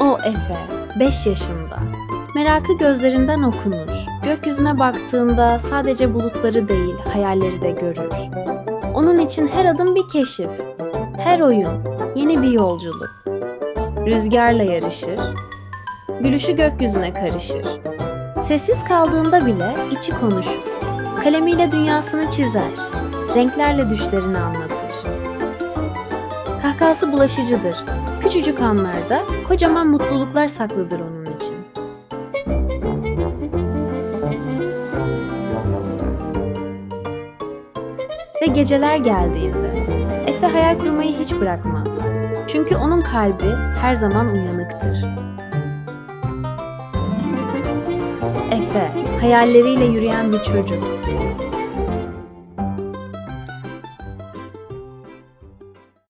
O Efe, 5 yaşında. Merakı gözlerinden okunur. Gökyüzüne baktığında sadece bulutları değil, hayalleri de görür. Onun için her adım bir keşif. Her oyun yeni bir yolculuk. Rüzgarla yarışır. Gülüşü gökyüzüne karışır. Sessiz kaldığında bile içi konuşur. Kalemiyle dünyasını çizer. Renklerle düşlerini anlatır. Kahkahası bulaşıcıdır. Küçücük anlarda kocaman mutluluklar saklıdır onun için. Ve geceler geldiğinde Efe hayal kurmayı hiç bırakmaz. Çünkü onun kalbi her zaman uyanıktır. Efe, hayalleriyle yürüyen bir çocuk.